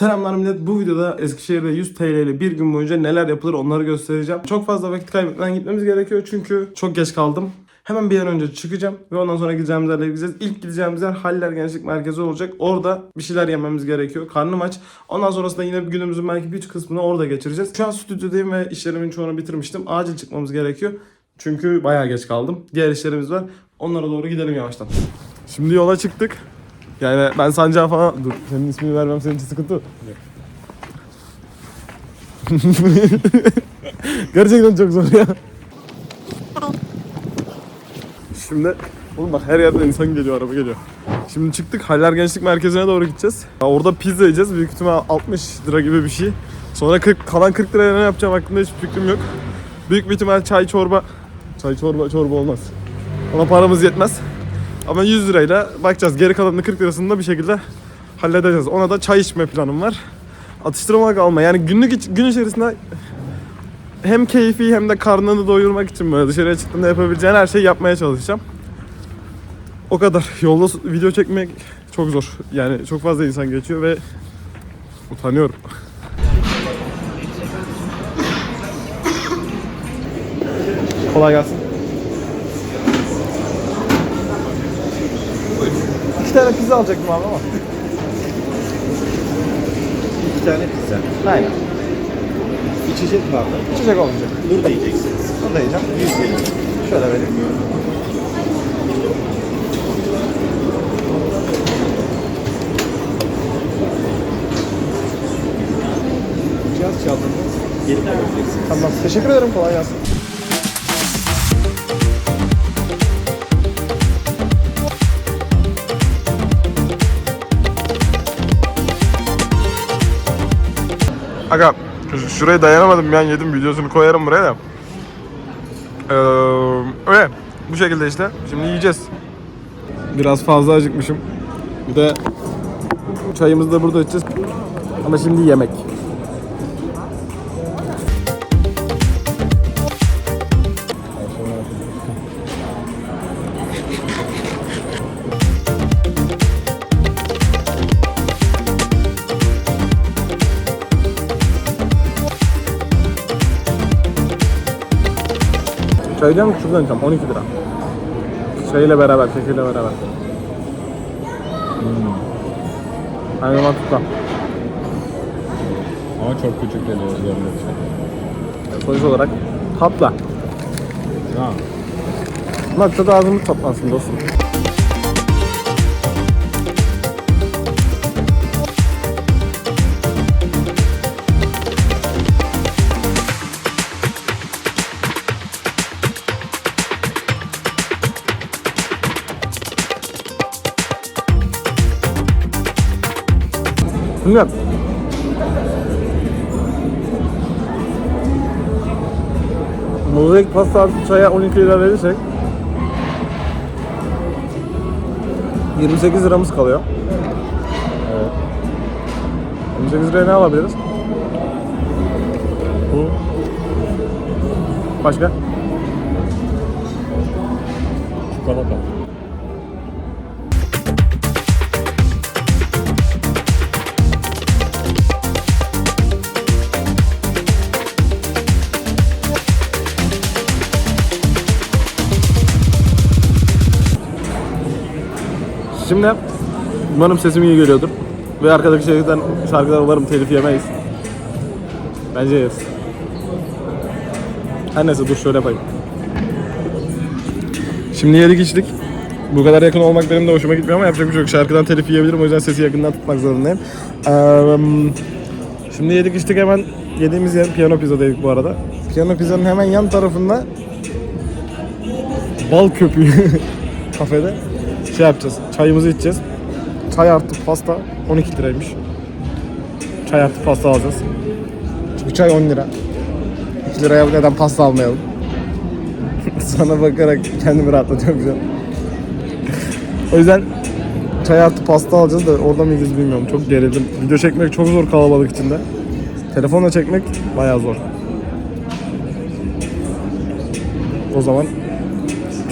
Selamlar millet. Bu videoda Eskişehir'de 100 TL ile bir gün boyunca neler yapılır onları göstereceğim. Çok fazla vakit kaybetmeden gitmemiz gerekiyor çünkü çok geç kaldım. Hemen bir an önce çıkacağım ve ondan sonra gideceğimiz yerlere gideceğiz. İlk gideceğimiz yer Haller Gençlik Merkezi olacak. Orada bir şeyler yememiz gerekiyor. Karnım aç. Ondan sonrasında yine günümüzün belki bir kısmını orada geçireceğiz. Şu an stüdyodayım ve işlerimin çoğunu bitirmiştim. Acil çıkmamız gerekiyor. Çünkü bayağı geç kaldım. Diğer işlerimiz var. Onlara doğru gidelim yavaştan. Şimdi yola çıktık. Yani ben Sancar falan... Dur senin ismini vermem senin için sıkıntı. Gerçekten çok zor ya. Şimdi oğlum bak her yerden insan geliyor, araba geliyor. Şimdi çıktık Haller Gençlik Merkezi'ne doğru gideceğiz. Ya Orada pizza yiyeceğiz. Büyük ihtimal 60 lira gibi bir şey. Sonra 40, kalan 40 liraya ne yapacağım hakkında hiçbir fikrim yok. Büyük bir ihtimal çay çorba. Çay çorba çorba olmaz. Ona paramız yetmez. Ama 100 lirayla bakacağız. Geri kalanını 40 lirasını da bir şekilde halledeceğiz. Ona da çay içme planım var. Atıştırmalık alma. Yani günlük iç- gün içerisinde hem keyfi hem de karnını doyurmak için böyle dışarıya çıktığında yapabileceğin her şeyi yapmaya çalışacağım. O kadar. Yolda video çekmek çok zor. Yani çok fazla insan geçiyor ve utanıyorum. Kolay gelsin. İki tane pizza alacaktım abi ama. İki tane pizza. Aynen. İçecek var mı? İçecek olmayacak. Burada yiyeceksiniz. Bunu da yiyeceğim. 100 lira. Şöyle vereyim. Cihaz çaldığınız geri vereceksiniz. Tamam. Teşekkür ederim. Kolay gelsin. Aga şuraya dayanamadım ben yedim videosunu koyarım buraya da. Ee, öyle bu şekilde işte. Şimdi yiyeceğiz. Biraz fazla acıkmışım. Bir de çayımızı da burada içeceğiz. Ama şimdi yemek. Çaydan şuradan tam 12 lira. Çayıyla beraber, kekiyle beraber. Hmm. Aynı mantıkla. Ama çok küçük geliyor üzerinde Sonuç olarak tatlı. Ha. Maksat ağzımız tatlansın dostum. Bilmiyorum. Mozaik pasta çaya 12 lira verirsek 28 liramız kalıyor. Evet. 28 liraya ne alabiliriz? Bu. Başka? Çikolata. Şimdi umarım sesim iyi geliyordur. Ve arkadaki şarkıdan, şarkıdan umarım telif yemeyiz. Bence yes. Her neyse dur şöyle yapayım. Şimdi yedik içtik. Bu kadar yakın olmak benim de hoşuma gitmiyor ama yapacak bir şey yok. Şarkıdan telif yiyebilirim o yüzden sesi yakından tutmak zorundayım. Eee, şimdi yedik içtik hemen yediğimiz yer piyano pizzadaydık bu arada. Piyano pizzanın hemen yan tarafında bal köpüğü kafede şey yapacağız. Çayımızı içeceğiz. Çay artı pasta 12 liraymış. Çay artı pasta alacağız. Çünkü çay 10 lira. 2 liraya neden pasta almayalım? Sana bakarak kendimi rahatlatıyorum şu o yüzden çay artı pasta alacağız da orada mı yiyeceğiz bilmiyorum. Çok gerildim. Video çekmek çok zor kalabalık içinde. Telefonla çekmek bayağı zor. O zaman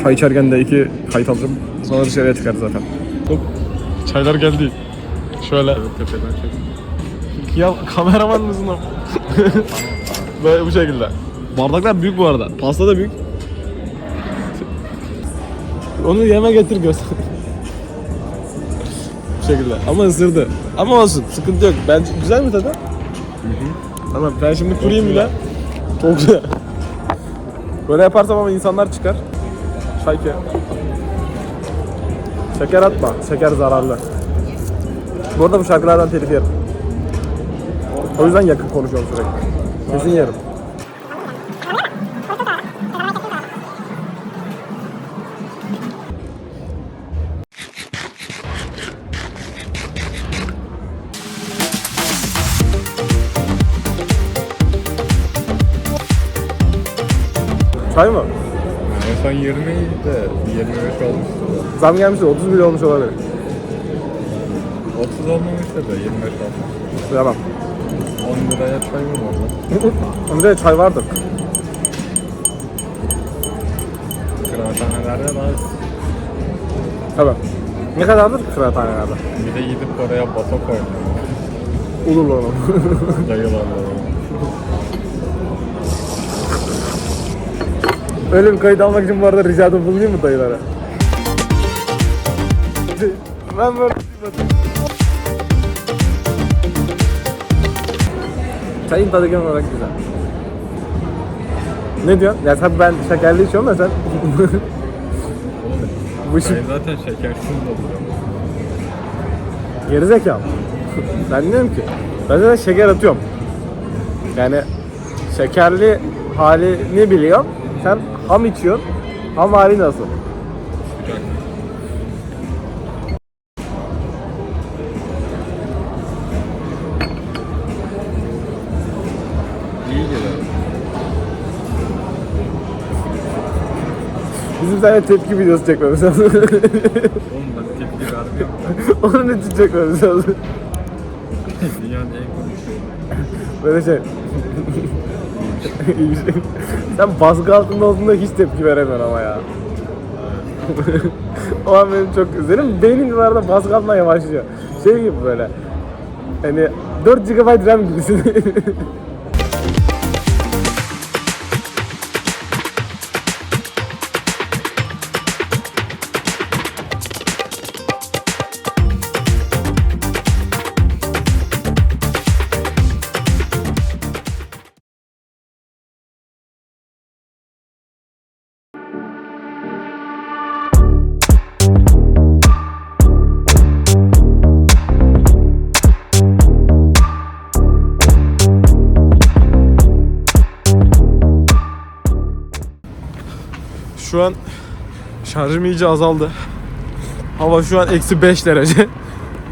çay içerken de iki kayıt alacağım. Sonra dışarıya çıkarız zaten. Hop. Çaylar geldi. Şöyle. Ya kameraman mısın o? Böyle bu şekilde. Bardaklar büyük bu arada. Pasta da büyük. Onu yeme getir göster. bu şekilde. Ama ısırdı. Ama olsun. Sıkıntı yok. Bence güzel mi tadı? Tamam ben şimdi kurayım bile. Çok güzel. Böyle yaparsam ama insanlar çıkar. Şeker. Şeker atma. Şeker zararlı. Bu arada bu şarkılardan telif yerim. O yüzden yakın konuşuyorum sürekli. Kesin yerim. Çay mı? Son 20 de 25 olmuştu. Zam gelmişti 30 milyon olmuş olabilir. 30 olmamıştı da 25 olmuş. Yalan. 10 liraya çay mı var? Onda çay vardır. Kıraathanelerde var. Evet. Ne kadardır kıraathanelerde? Bir de gidip oraya bato koymuyor. Ulurlu onu. Dayılarla. Öyle bir kayıt almak için bu arada ricada bulunayım mı dayılara? ben böyle Çayın tadı genel olarak güzel. Ne diyorsun? Ya sen ben şekerli içiyorum da sen... Bu işi Çay zaten şekersiz oluyor. gerizekalı. ben diyorum ki ben zaten şeker atıyorum. Yani şekerli halini biliyorum. Sen ham içiyorsun. Ham hali nasıl? Sıcak. İyi. Bizim sana tepki videosu çekmemiz lazım. Oğlum ben tepki vermiyorum. Onun için çekmemiz lazım. Dünyanın en komik Böyle şey. Sen baskı altında olduğunda hiç tepki veremiyorsun ama ya. o an benim çok... Senin beynin bu arada baskı altında yavaşlıyor. Şey gibi böyle. Hani 4 GB RAM gibisin. An şarjım iyice azaldı. Hava şu an eksi 5 derece.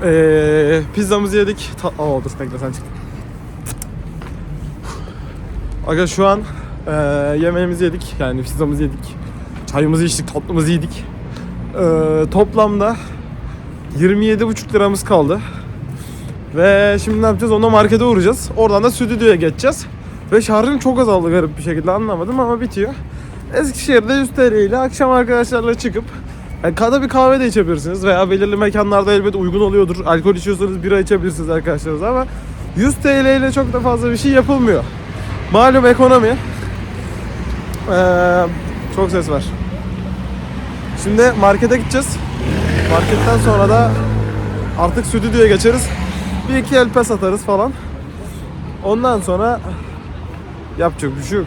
Ee, pizzamızı yedik. Ta- Aa dur bekle sen çık. Aga şu an ee, yemeğimizi yedik. Yani pizzamızı yedik. Çayımızı içtik, tatlımızı yedik. Ee, toplamda 27,5 liramız kaldı. Ve şimdi ne yapacağız? Onunla markete uğrayacağız. Oradan da stüdyoya geçeceğiz. Ve şarjım çok azaldı garip bir şekilde anlamadım ama bitiyor. Eskişehir'de 100 TL ile akşam arkadaşlarla çıkıp yani kada bir kahve de içebilirsiniz veya belirli mekanlarda elbet uygun oluyordur. Alkol içiyorsanız bira içebilirsiniz arkadaşlarınızla ama 100 TL ile çok da fazla bir şey yapılmıyor. Malum ekonomi. Ee, çok ses var. Şimdi markete gideceğiz. Marketten sonra da artık stüdyoya geçeriz. Bir iki el pes atarız falan. Ondan sonra yapacak bir şey yok.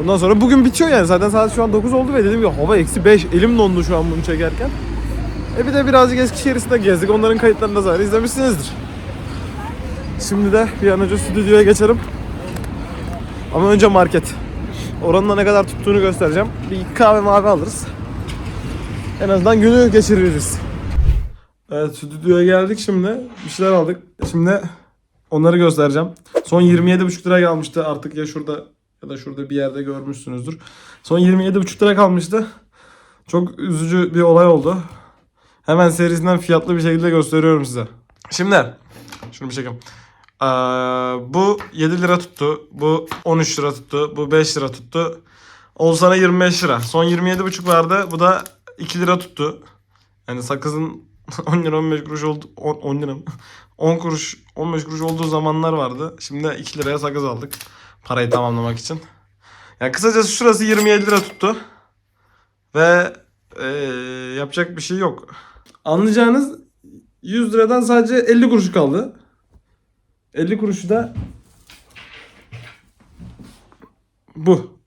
Ondan sonra bugün bitiyor yani zaten saat şu an 9 oldu ve dedim ki hava eksi 5 elim dondu şu an bunu çekerken. E bir de birazcık Eskişehir'de gezdik onların kayıtlarını da zaten izlemişsinizdir. Şimdi de bir an önce stüdyoya geçerim. Ama önce market. Oranın da ne kadar tuttuğunu göstereceğim. Bir kahve mavi alırız. En azından günü geçiririz. Evet stüdyoya geldik şimdi. Bir şeyler aldık. Şimdi onları göstereceğim. Son 27,5 lira kalmıştı. Artık ya şurada ya da şurada bir yerde görmüşsünüzdür. Son 27,5 lira kalmıştı. Çok üzücü bir olay oldu. Hemen serisinden fiyatlı bir şekilde gösteriyorum size. Şimdi şunu bir çekeyim. Ee, bu 7 lira tuttu. Bu 13 lira tuttu. Bu 5 lira tuttu. Olsana 25 lira. Son 27,5 vardı. Bu da 2 lira tuttu. Yani sakızın 10 lira 15 kuruş oldu 10, 10 lira mı? 10 kuruş 15 kuruş olduğu zamanlar vardı. Şimdi 2 liraya sakız aldık. Parayı tamamlamak için. Yani kısacası şurası 27 lira tuttu. Ve eee, yapacak bir şey yok. Anlayacağınız 100 liradan sadece 50 kuruşu kaldı. 50 kuruşu da bu.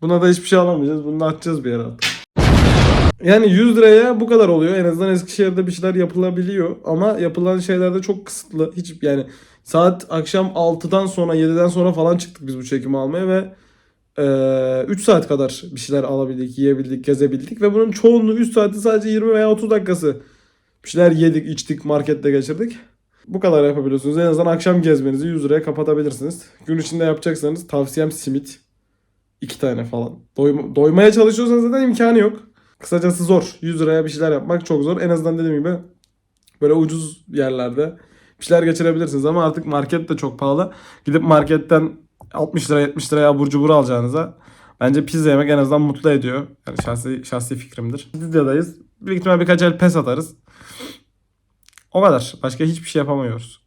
Buna da hiçbir şey alamayacağız. Bunu da atacağız bir yere artık. Yani 100 liraya bu kadar oluyor. En azından Eskişehir'de bir şeyler yapılabiliyor. Ama yapılan şeyler de çok kısıtlı. Hiç yani saat akşam 6'dan sonra 7'den sonra falan çıktık biz bu çekimi almaya ve 3 saat kadar bir şeyler alabildik, yiyebildik, gezebildik ve bunun çoğunluğu 3 saati sadece 20 veya 30 dakikası bir şeyler yedik, içtik, markette geçirdik. Bu kadar yapabiliyorsunuz. En azından akşam gezmenizi 100 liraya kapatabilirsiniz. Gün içinde yapacaksanız tavsiyem simit. 2 tane falan. Doyma- doymaya çalışıyorsanız zaten imkanı yok. Kısacası zor. 100 liraya bir şeyler yapmak çok zor. En azından dediğim gibi böyle ucuz yerlerde bir şeyler geçirebilirsiniz ama artık market de çok pahalı. Gidip marketten 60 lira 70 liraya abur cubur alacağınıza bence pizza yemek en azından mutlu ediyor. Yani şahsi, şahsi fikrimdir. Lidya'dayız. Büyük ihtimal birkaç el pes atarız. O kadar. Başka hiçbir şey yapamıyoruz.